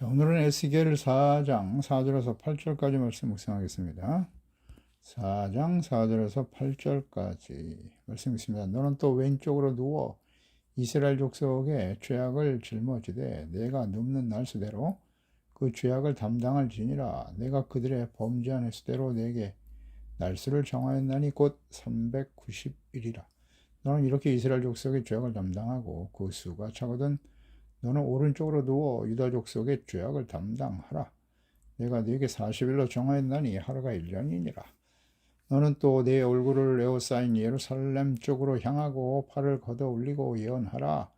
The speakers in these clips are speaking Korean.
자, 오늘은 에스겔 4장 4절에서 8절까지 말씀 묵상하겠습니다. 4장 4절에서 8절까지 말씀 있습니다. 너는 또 왼쪽으로 누워 이스라엘 족속의 죄악을 짊어지되 내가 눕는 날 수대로 그 죄악을 담당할지니라 내가 그들의 범죄한 횟수대로 내게 날수를 정하였나니 곧 390일이라 너는 이렇게 이스라엘 족속의 죄악을 담당하고 그 수가 차거든 너는 오른쪽으로 누워 유다 족속의 죄악을 담당하라. 내가 네게 40일로 정하였나니 하루가 1년이니라. 너는 또 내 얼굴을 에워싸인 예루살렘 쪽으로 향하고 팔을 걷어 올리고 예언하라.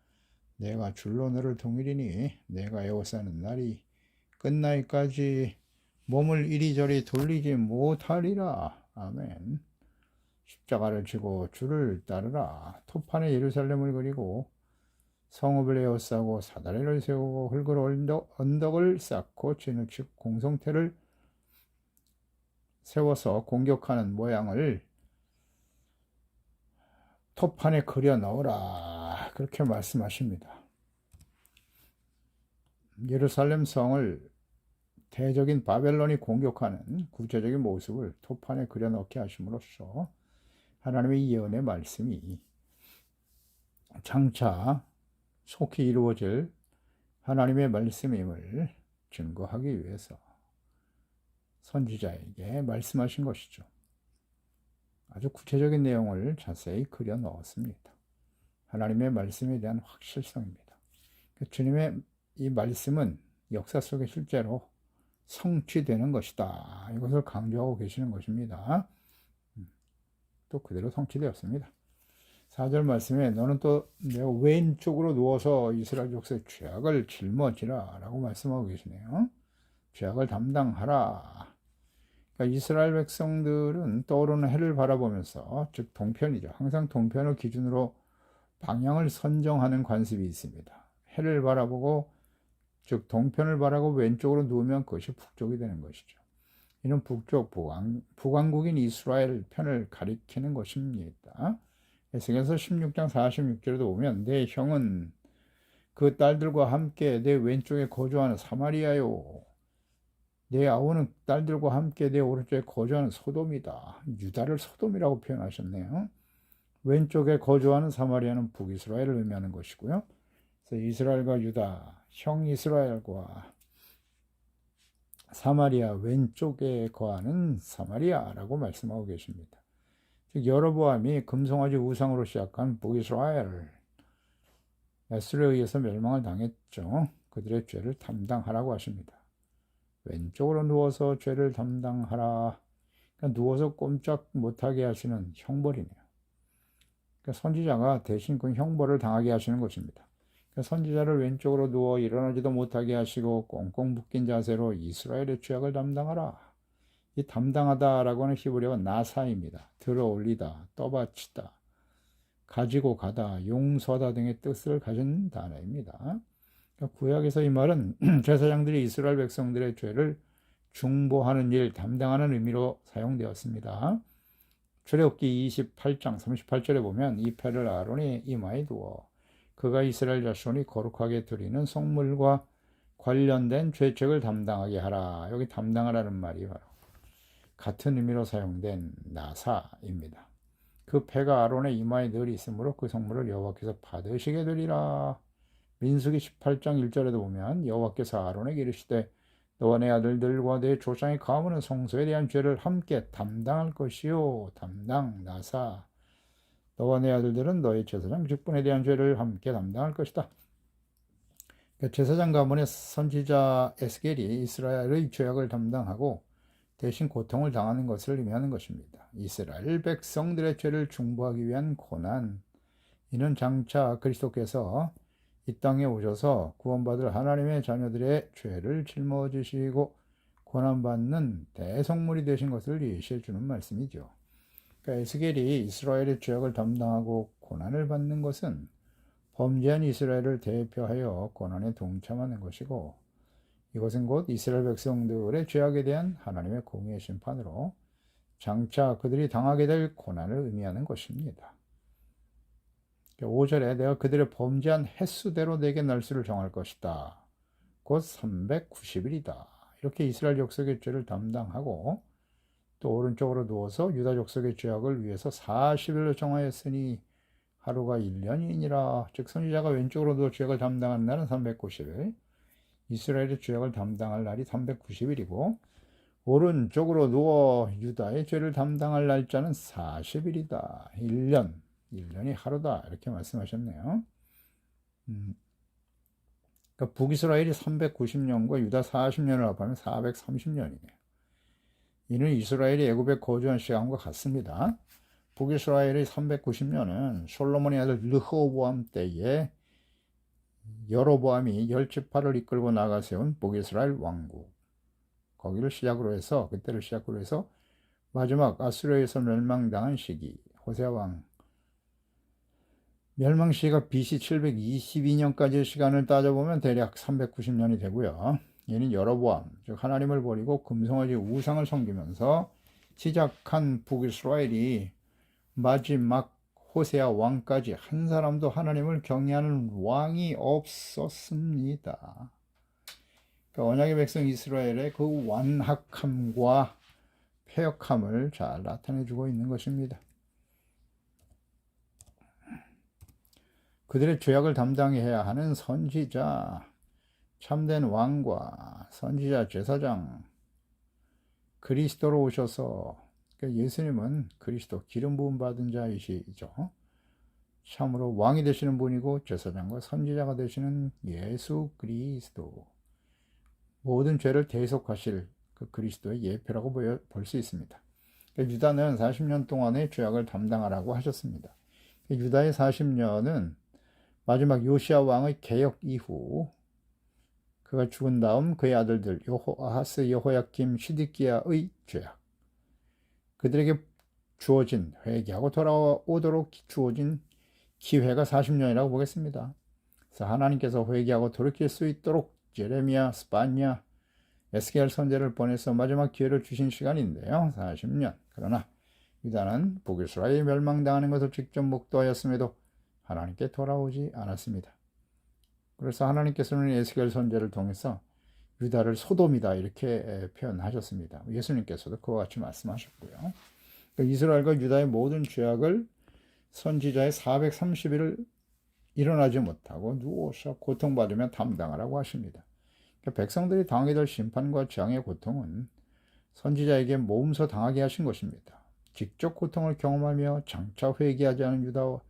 내가 줄로 너를 동일이니 내가 에워싸는 날이 끝나기까지 몸을 이리저리 돌리지 못하리라. 아멘. 십자가를 지고 줄을 따르라. 토판에 예루살렘을 그리고 성읍을 에워싸고 사다리를 세우고 흙을 언덕, 언덕을 쌓고 진흙식 공성태를 세워서 공격하는 모양을 토판에 그려 넣으라. 그렇게 말씀하십니다. 예루살렘 성을 대적인 바벨론이 공격하는 구체적인 모습을 토판에 그려 넣게 하심으로써 하나님의 예언의 말씀이 장차 속히 이루어질 하나님의 말씀임을 증거하기 위해서 선지자에게 말씀하신 것이죠. 아주 구체적인 내용을 자세히 그려 넣었습니다. 하나님의 말씀에 대한 확실성입니다. 주님의 이 말씀은 역사 속에 실제로 성취되는 것이다. 이것을 강조하고 계시는 것입니다. 또 그대로 성취되었습니다. 4절 말씀에 너는 또 내가 왼쪽으로 누워서 이스라엘 족속의 죄악을 짊어지라 라고 말씀하고 계시네요. 죄악을 담당하라. 그러니까 이스라엘 백성들은 떠오르는 해를 바라보면서 즉 동편이죠. 항상 동편을 기준으로 방향을 선정하는 관습이 있습니다. 해를 바라보고 즉 동편을 바라고 왼쪽으로 누우면 그것이 북쪽이 되는 것이죠. 이는 북쪽 북왕, 북왕국인 이스라엘 편을 가리키는 것입니다. 에스겔서 16장 46절에도 보면 내 형은 그 딸들과 함께 내 왼쪽에 거주하는 사마리아요. 내 아우는 딸들과 함께 내 오른쪽에 거주하는 소돔이다. 유다를 소돔이라고 표현하셨네요. 왼쪽에 거주하는 사마리아는 북이스라엘을 의미하는 것이고요. 그래서 이스라엘과 유다, 형 이스라엘과 사마리아 왼쪽에 거하는 사마리아라고 말씀하고 계십니다. 즉 여로보암이 금송아지 우상으로 시작한 북이스라엘 에스에 의해서 멸망을 당했죠. 그들의 죄를 담당하라고 하십니다. 왼쪽으로 누워서 죄를 담당하라. 그러니까 누워서 꼼짝 못하게 하시는 형벌이네요. 그러니까 선지자가 대신 그 형벌을 당하게 하시는 것입니다. 그러니까 선지자를 왼쪽으로 누워 일어나지도 못하게 하시고 꽁꽁 묶인 자세로 이스라엘의 죄악을 담당하라. 이 담당하다라고 하는 히브리어가 나사입니다. 들어 올리다, 떠받치다, 가지고 가다, 용서하다 등의 뜻을 가진 단어입니다. 구약에서 이 말은 제사장들이 이스라엘 백성들의 죄를 중보하는 일, 담당하는 의미로 사용되었습니다. 출애굽기 28장 38절에 보면 이 패를 아론의 이마에 두어 그가 이스라엘 자손이 거룩하게 드리는 성물과 관련된 죄책을 담당하게 하라. 여기 담당하라는 말이 바로 같은 의미로 사용된 나사입니다. 그 패가 아론의 이마에 늘 있으므로 그 성물을 여호와께서 받으시게 되리라. 민수기 18장 1절에도 보면 여호와께서 아론에게 이르시되 너와 내 아들들과 내 조상의 가문은 성소에 대한 죄를 함께 담당할 것이요 담당 나사 너와 내 아들들은 너의 제사장 직분에 대한 죄를 함께 담당할 것이다. 그러니까 제사장 가문의 선지자 에스겔이 이스라엘의 죄악을 담당하고 대신 고통을 당하는 것을 의미하는 것입니다. 이스라엘 백성들의 죄를 중보하기 위한 고난. 이는 장차 그리스도께서 이 땅에 오셔서 구원받을 하나님의 자녀들의 죄를 짊어지시고 고난받는 대성물이 되신 것을 예시해 주는 말씀이죠. 그러니까 에스겔이 이스라엘의 죄악을 담당하고 고난을 받는 것은 범죄한 이스라엘을 대표하여 고난에 동참하는 것이고 이것은 곧 이스라엘 백성들의 죄악에 대한 하나님의 공의의 심판으로 장차 그들이 당하게 될 고난을 의미하는 것입니다. 5절에 내가 그들의 범죄한 횟수대로 내게 날수를 정할 것이다. 곧 390일이다. 이렇게 이스라엘 족속의 죄를 담당하고 또 오른쪽으로 누워서 유다 족속의 죄악을 위해서 40일로 정하였으니 하루가 1년이니라. 즉 선지자가 왼쪽으로 누워 죄악을 담당하는 날은 390일, 이스라엘의 죄악을 담당할 날이 390일이고 오른쪽으로 누워 유다의 죄를 담당할 날짜는 40일이다. 1년, 1년이 하루다. 이렇게 말씀하셨네요. 음. 그러니까 북이스라엘이 390년과 유다 40년을 합하면 430년이네요. 이는 이스라엘이 애굽에 거주한 시간과 같습니다. 북이스라엘의 390년은 솔로몬의 아들 르호보암 때에 여로보암이 열 지파를 이끌고 나가 세운 북이스라엘 왕국 거기를 시작으로 해서 그때를 시작으로 해서 마지막 아수르에서 멸망당한 시기 호세아 왕 멸망 시기가 BC 722년까지의 시간을 따져보면 대략 390년이 되고요. 얘는 여로보암 즉 하나님을 버리고 금송아지 우상을 섬기면서 시작한 북이스라엘이 마지막 호세아 왕까지 한 사람도 하나님을 경외하는 왕이 없었습니다. 그러니까 언약의 백성 이스라엘의 그 완악함과 폐역함을 잘 나타내주고 있는 것입니다. 그들의 죄악을 담당해야 하는 선지자, 참된 왕과 선지자 제사장, 그리스도로 오셔서 그러니까 예수님은 그리스도 기름 부음 받은 자이시죠. 참으로 왕이 되시는 분이고 제사장과 선지자가 되시는 예수 그리스도. 모든 죄를 대속하실 그 그리스도의 예표라고 볼 수 있습니다. 그러니까 유다는 40년 동안의 죄악을 담당하라고 하셨습니다. 그러니까 유다의 40년은 마지막 요시아 왕의 개혁 이후 그가 죽은 다음 그의 아들들 여호아하스, 여호야김, 시디기야의 죄악 그들에게 주어진 회개하고 돌아오도록 주어진 기회가 40년이라고 보겠습니다. 그래서 하나님께서 회개하고 돌이킬 수 있도록 제레미야, 스파냐, 에스겔 선제를 보내서 마지막 기회를 주신 시간인데요. 40년. 그러나 유다는 북이스라엘이 멸망당하는 것을 직접 목도하였음에도 하나님께 돌아오지 않았습니다. 그래서 하나님께서는 에스겔 선제를 통해서 유다를 소돔이다 이렇게 표현하셨습니다. 예수님께서도 그와 같이 말씀하셨고요. 그러니까 이스라엘과 유다의 모든 죄악을 선지자의 430일을 일어나지 못하고 누워서 고통받으며 담당하라고 하십니다. 그러니까 백성들이 당하게 될 심판과 재앙의 고통은 선지자에게 몸소 당하게 하신 것입니다. 직접 고통을 경험하며 장차 회개하지 않은 유다와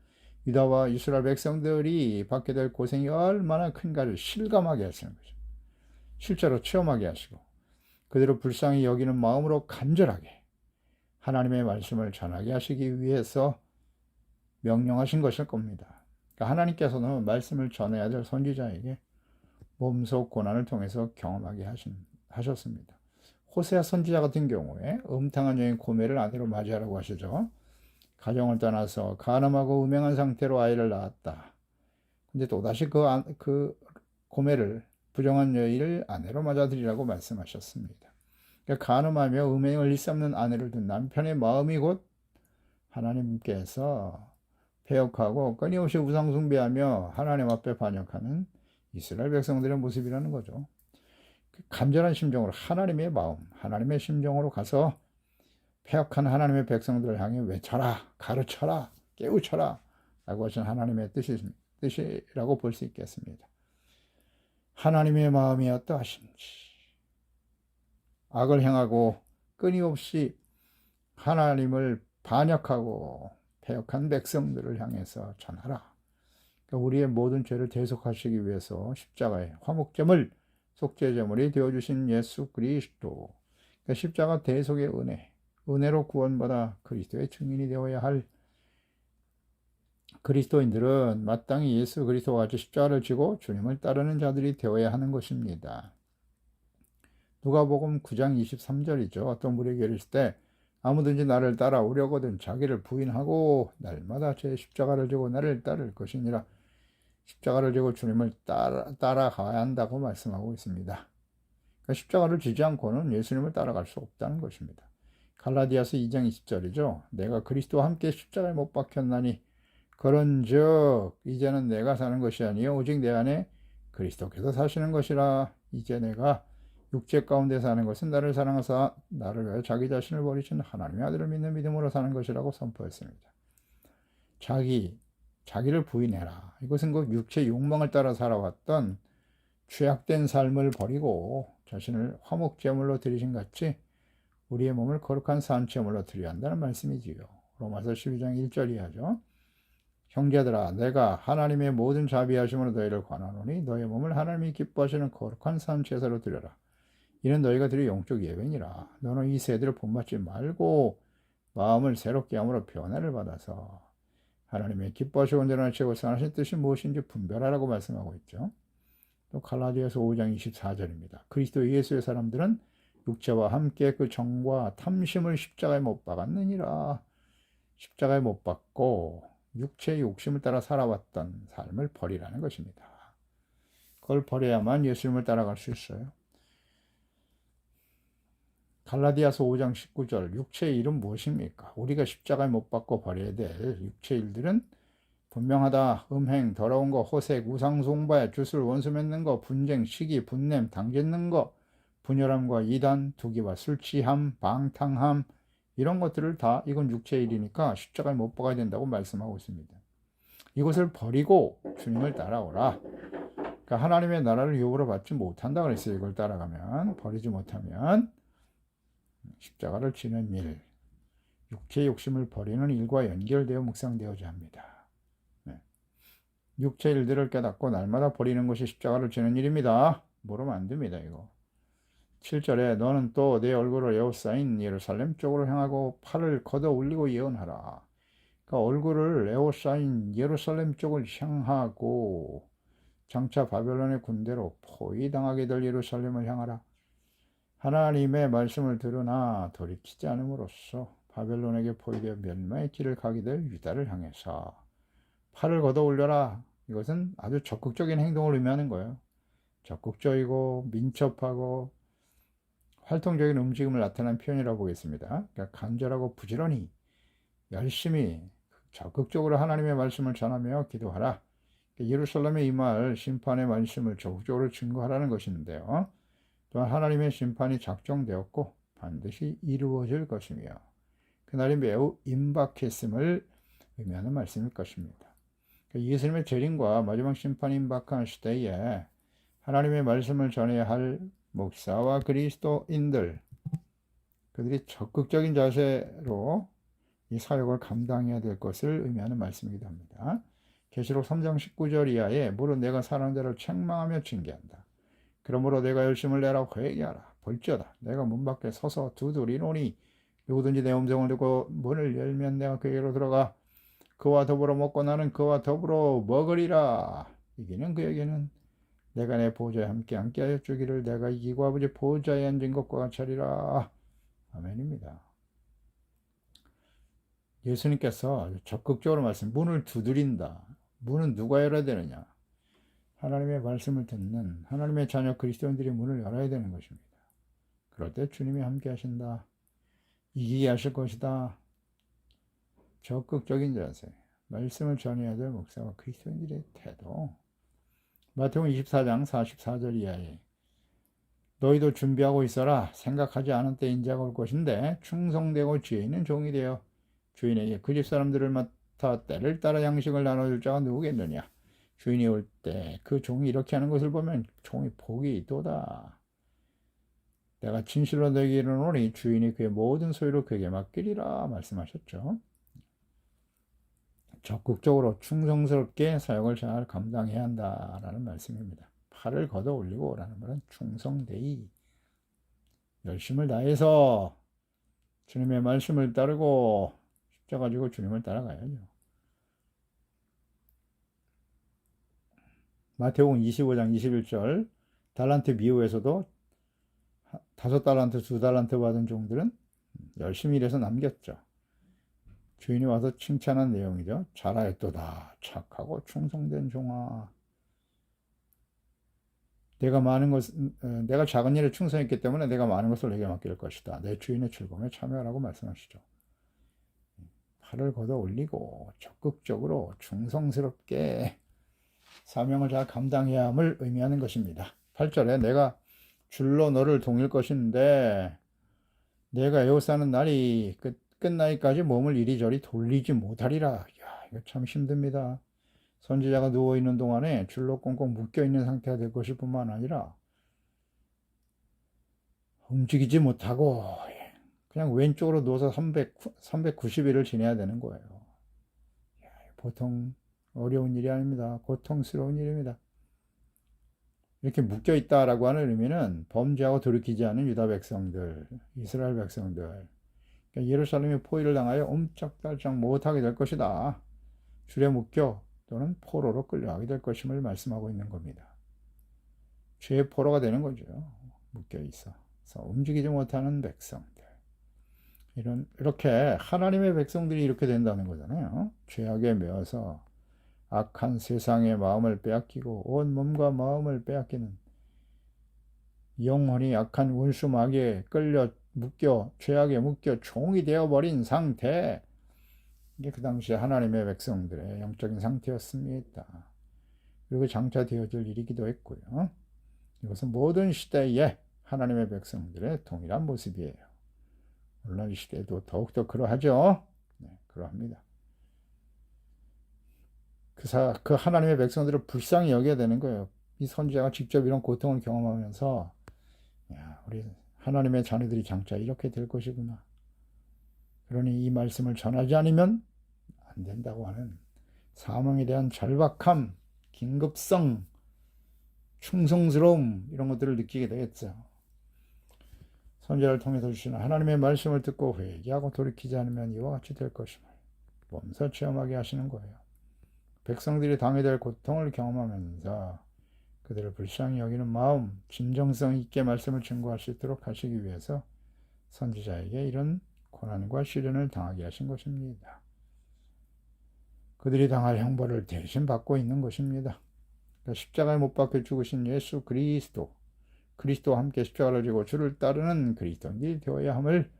유다와 이스라엘 백성들이 받게 될 고생이 얼마나 큰가를 실감하게 하시는 거죠. 실제로 체험하게 하시고 그대로 불쌍히 여기는 마음으로 간절하게 하나님의 말씀을 전하게 하시기 위해서 명령하신 것일 겁니다. 그러니까 하나님께서는 말씀을 전해야 될 선지자에게 몸속 고난을 통해서 경험하게 하신, 하셨습니다. 호세아 선지자 같은 경우에 음탕한 여인 고매를 아내로 맞이하라고 하시죠. 가정을 떠나서 가늠하고 음행한 상태로 아이를 낳았다. 근데 또다시 그, 그 고매를 부정한 여인을 아내로 맞아들이라고 말씀하셨습니다. 그러니까 가늠하며 음행을 일삼는 아내를 둔 남편의 마음이 곧 하나님께서 폐역하고 끊임없이 우상숭배하며 하나님 앞에 반역하는 이스라엘 백성들의 모습이라는 거죠. 그 간절한 심정으로 하나님의 마음, 하나님의 심정으로 가서 폐역한 하나님의 백성들을 향해 외쳐라, 가르쳐라, 깨우쳐라 라고 하신 하나님의 뜻이, 뜻이라고 볼 수 있겠습니다. 하나님의 마음이 어떠하신지 악을 행하고 끊임없이 하나님을 반역하고 폐역한 백성들을 향해서 전하라. 그러니까 우리의 모든 죄를 대속하시기 위해서 십자가의 화목제물, 속죄제물이 되어주신 예수 그리스도. 그러니까 십자가 대속의 은혜, 은혜로 구원받아 그리스도의 증인이 되어야 할 그리스도인들은 마땅히 예수 그리스도와 같이 십자가를 지고 주님을 따르는 자들이 되어야 하는 것입니다. 누가복음 9장 23절이죠. 어떤 분이 계실 때 아무든지 나를 따라오려거든 자기를 부인하고 날마다 제 십자가를 지고 나를 따를 것이니라. 십자가를 지고 주님을 따라, 따라가야 한다고 말씀하고 있습니다. 그러니까 십자가를 지지 않고는 예수님을 따라갈 수 없다는 것입니다. 갈라디아서 2장 20절이죠. 내가 그리스도와 함께 십자가에 못 박혔나니 그런즉 이제는 내가 사는 것이 아니요 오직 내 안에 그리스도께서 사시는 것이라 이제 내가 육체 가운데 사는 것은 나를 사랑하사 나를 위하여 자기 자신을 버리신 하나님의 아들을 믿는 믿음으로 사는 것이라고 선포했습니다. 자기 자기를 부인해라. 이것은 그 육체 욕망을 따라 살아왔던 죄악된 삶을 버리고 자신을 화목 제물로 드리신 같이 우리의 몸을 거룩한 산 제물로 드려야 한다는 말씀이지요. 로마서 12장 1절 이하죠. 형제들아 내가 하나님의 모든 자비하심으로 너희를 권하노니 너희 몸을 하나님이 기뻐하시는 거룩한 산 제사로 드려라. 이는 너희가 드릴 영적 예배니라. 너는 이 세대를 본받지 말고 마음을 새롭게 함으로 변화를 받아서 하나님의 기뻐하시고 온전한 최고 선하신 뜻이 무엇인지 분별하라고 말씀하고 있죠. 또 갈라디아서 5장 24절입니다. 그리스도 예수의 사람들은 육체와 함께 그 정과 탐심을 십자가에 못 박았느니라. 십자가에 못 박고 육체의 욕심을 따라 살아왔던 삶을 버리라는 것입니다. 그걸 버려야만 예수님을 따라갈 수 있어요. 갈라디아서 5장 19절 육체의 일은 무엇입니까? 우리가 십자가에 못 박고 버려야 될 육체 일들은 분명하다. 음행, 더러운 거, 호색, 우상 숭배, 주술, 원수 맺는 거, 분쟁, 시기, 분냄, 당짓는 거, 분열함과 이단, 두기와 술 취함, 방탕함 이런 것들을 다 이건 육체의 일이니까 십자가에 못 박아야 된다고 말씀하고 있습니다. 이것을 버리고 주님을 따라오라. 그러니까 하나님의 나라를 유업으로 받지 못한다 그랬어요. 이걸 따라가면 버리지 못하면 십자가를 지는 일, 육체의 욕심을 버리는 일과 연결되어 묵상되어야 합니다. 네. 육체 일들을 깨닫고 날마다 버리는 것이 십자가를 지는 일입니다. 모르면 안 됩니다, 이거. 7절에 너는 또 내 얼굴을 에워싸인 예루살렘 쪽으로 향하고 팔을 걷어 올리고 예언하라. 그러니까 얼굴을 에워싸인 예루살렘 쪽을 향하고 장차 바벨론의 군대로 포위당하게 될 예루살렘을 향하라. 하나님의 말씀을 들으나 돌이키지 않음으로써 바벨론에게 포위되어 멸망의 길을 가게 될 유다를 향해서 팔을 걷어 올려라. 이것은 아주 적극적인 행동을 의미하는 거예요. 적극적이고 민첩하고 활동적인 움직임을 나타낸 표현이라고 보겠습니다. 그러니까 간절하고 부지런히 열심히 적극적으로 하나님의 말씀을 전하며 기도하라. 그러니까 예루살렘에 임할 심판의 말씀을 적극적으로 증거하라는 것인데요. 또한 하나님의 심판이 작정되었고 반드시 이루어질 것이며 그날이 매우 임박했음을 의미하는 말씀일 것입니다. 그러니까 예수님의 재림과 마지막 심판이 임박한 시대에 하나님의 말씀을 전해야 할 목사와 그리스도인들 그들이 적극적인 자세로 이 사역을 감당해야 될 것을 의미하는 말씀이기도 합니다. 계시록 3장 19절 이하에 무릇 내가 사는 자를 책망하며 징계한다. 그러므로 내가 열심을 내라 회개하라. 볼지어다. 내가 문 밖에 서서 두드리노니 누구든지 내 음성을 듣고 문을 열면 내가 그에게로 들어가 그와 더불어 먹고 나는 그와 더불어 먹으리라. 이기는 그에게는 내가 내 보좌에 함께 함께하여 주기를 내가 이기고 아버지 보좌에 앉은 것과 같이리라. 아멘입니다. 예수님께서 적극적으로 말씀, 문을 두드린다. 문은 누가 열어야 되느냐? 하나님의 말씀을 듣는 하나님의 자녀 그리스도인들이 문을 열어야 되는 것입니다. 그럴 때 주님이 함께 하신다. 이기게 하실 것이다. 적극적인 자세. 말씀을 전해야 될 목사와 그리스도인들의 태도. 마태복음 24장 44절 이하에 너희도 준비하고 있어라. 생각하지 않은 때 인자가 올 것인데 충성되고 지혜 있는 종이 되어 주인에게 그 집 사람들을 맡아 때를 따라 양식을 나눠줄 자가 누구겠느냐. 주인이 올 때 그 종이 이렇게 하는 것을 보면 종이 복이 있도다. 내가 진실로 너에게 이르노니 주인이 그의 모든 소유를 그에게 맡기리라 말씀하셨죠. 적극적으로 충성스럽게 사역을 잘 감당해야 한다라는 말씀입니다. 팔을 걷어 올리고 라는 말은 충성되이 열심을 다해서 주님의 말씀을 따르고 십자 가 지고 주님을 따라가야죠. 마태복음 25장 21절 달란트 미후에서도 다섯 달란트, 두 달란트 받은 종들은 열심히 일해서 남겼죠. 주인이 와서 칭찬한 내용이죠. 잘하였도다. 착하고 충성된 종아. 내가 많은 것, 어, 내가 작은 일에 충성했기 때문에 내가 많은 것을 내게 맡길 것이다. 내 주인의 즐거움에 참여하라고 말씀하시죠. 팔을 걷어 올리고 적극적으로 충성스럽게 사명을 잘 감당해야 함을 의미하는 것입니다. 8절에 내가 줄로 너를 동일 것인데 내가 에워싸는 날이 끝, 끝나기까지 몸을 이리저리 돌리지 못하리라. 야, 이거 참 힘듭니다. 선지자가 누워 있는 동안에 줄로 꽁꽁 묶여 있는 상태가 될 것일 뿐만 아니라 움직이지 못하고 그냥 왼쪽으로 누워서 300, 390일을 지내야 되는 거예요. 야, 보통 어려운 일이 아닙니다. 고통스러운 일입니다. 이렇게 묶여 있다라고 하는 의미는 범죄하고 돌이키지 않은 유다 백성들, 이스라엘 백성들, 그러니까 예루살렘이 포위를 당하여 옴짝달짝 못하게 될 것이다. 줄에 묶여 또는 포로로 끌려가게 될 것임을 말씀하고 있는 겁니다. 죄의 포로가 되는 거죠. 묶여 있어. 그래서 움직이지 못하는 백성들. 이런 이렇게 하나님의 백성들이 이렇게 된다는 거잖아요. 죄악에 매어서 악한 세상의 마음을 빼앗기고 온 몸과 마음을 빼앗기는 영혼이 악한 원수막에 끌려 묶여 죄악에 묶여 종이 되어 버린 상태. 이게 그 당시 하나님의 백성들의 영적인 상태였습니다. 그리고 장차 되어질 일이기도 했고요. 이것은 모든 시대에 하나님의 백성들의 동일한 모습이에요. 물론 이 시대에도 더욱더 그러하죠. 네, 그러합니다. 그, 사, 그 하나님의 백성들을 불쌍히 여겨야 되는 거예요. 이 선지자가 직접 이런 고통을 경험하면서, 야, 우리 하나님의 자녀들이 장차 이렇게 될 것이구나. 그러니 이 말씀을 전하지 않으면 안 된다고 하는 사망에 대한 절박함, 긴급성, 충성스러움, 이런 것들을 느끼게 되겠죠. 선지자를 통해서 주시는 하나님의 말씀을 듣고 회개하고 돌이키지 않으면 이와 같이 될 것임을 몸소 체험하게 하시는 거예요. 백성들이 당해야 될 고통을 경험하면서 그들을 불쌍히 여기는 마음, 진정성 있게 말씀을 증거할 수 있도록 하시기 위해서 선지자에게 이런 고난과 시련을 당하게 하신 것입니다. 그들이 당할 형벌을 대신 받고 있는 것입니다. 그러니까 십자가에 못 박혀 죽으신 예수 그리스도, 그리스도와 함께 십자가를 지고 주를 따르는 그리스도인이 되어야 함을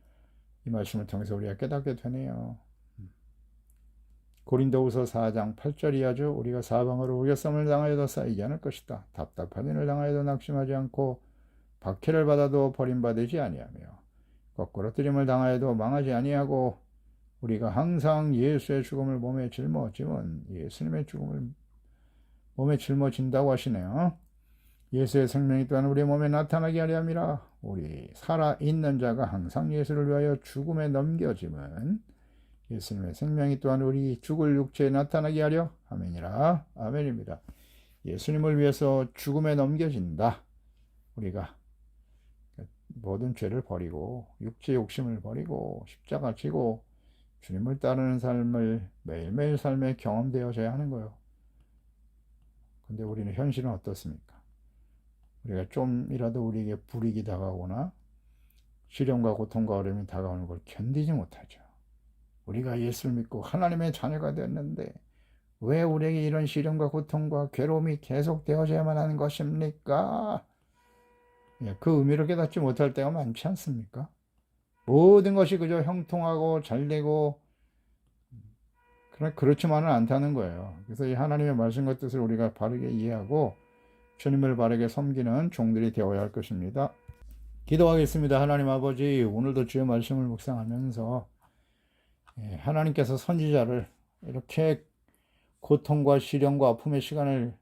이 말씀을 통해서 우리가 깨닫게 되네요. 고린도후서 4장 8절이 아주 우리가 사방으로 우겨썸을 당하여도 쌓이지 않을 것이다. 답답한 일을 당하여도 낙심하지 않고 박해를 받아도 버림받지 아니하며 거꾸로 뜨림을 당하여도 망하지 아니하고 우리가 항상 예수의 죽음을 몸에 짊어지면 예수님의 죽음을 몸에 짊어진다고 하시네요. 예수의 생명이 또한 우리 몸에 나타나게 하려 함이라 우리 살아있는 자가 항상 예수를 위하여 죽음에 넘겨짐은 예수님의 생명이 또한 우리 죽을 육체에 나타나게 하려 아멘이라 아멘입니다. 예수님을 위해서 죽음에 넘겨진다. 우리가 모든 죄를 버리고 육체 욕심을 버리고 십자가 지고 주님을 따르는 삶을 매일매일 삶에 경험되어져야 하는 거예요. 근데 우리는 현실은 어떻습니까? 우리가 좀이라도 우리에게 불이익이 다가오거나 시련과 고통과 어려움이 다가오는 걸 견디지 못하죠. 우리가 예수를 믿고 하나님의 자녀가 됐는데 왜 우리에게 이런 시련과 고통과 괴로움이 계속 되어져야만 하는 것입니까? 예, 그 의미를 깨닫지 못할 때가 많지 않습니까? 모든 것이 그저 형통하고 잘 되고 그래 그렇지만은 않다는 거예요. 그래서 이 하나님의 말씀과 뜻을 우리가 바르게 이해하고 주님을 바르게 섬기는 종들이 되어야 할 것입니다. 기도하겠습니다. 하나님 아버지 오늘도 주의 말씀을 묵상하면서 예, 하나님께서 선지자를 이렇게 고통과 시련과 아픔의 시간을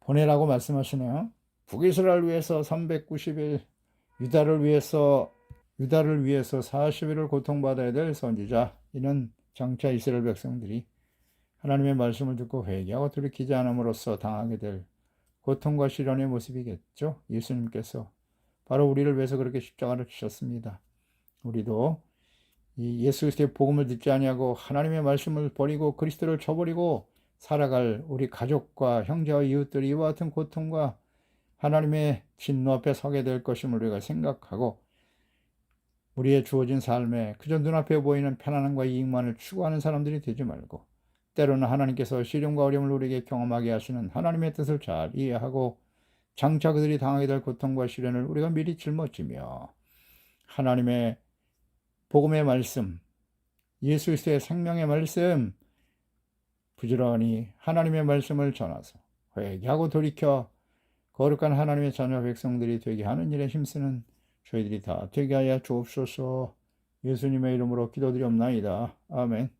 보내라고 말씀하시네요. 북이스라엘 위해서 390일, 유다를 위해서 유다를 위해서 40일을 고통받아야 될 선지자 이는 장차 이스라엘 백성들이 하나님의 말씀을 듣고 회개하고 돌이키지 않음으로써 당하게 될 고통과 시련의 모습이겠죠. 예수님께서 바로 우리를 위해서 그렇게 십자가를 주셨습니다. 우리도 이 예수 그리스도의 복음을 듣지 아니하고 하나님의 말씀을 버리고 그리스도를 저버리고 살아갈 우리 가족과 형제와 이웃들이 이와 같은 고통과 하나님의 진노 앞에 서게 될 것임을 우리가 생각하고 우리의 주어진 삶에 그저 눈앞에 보이는 편안함과 이익만을 추구하는 사람들이 되지 말고 때로는 하나님께서 시련과 어려움을 우리에게 경험하게 하시는 하나님의 뜻을 잘 이해하고 장차 그들이 당하게 될 고통과 시련을 우리가 미리 짊어지며 하나님의 복음의 말씀, 예수 그리스도의 생명의 말씀, 부지런히 하나님의 말씀을 전하서 회개하고 돌이켜 거룩한 하나님의 자녀 백성들이 되게 하는 일에 힘쓰는 저희들이 다 되게 하여 주옵소서 예수님의 이름으로 기도드리옵나이다. 아멘.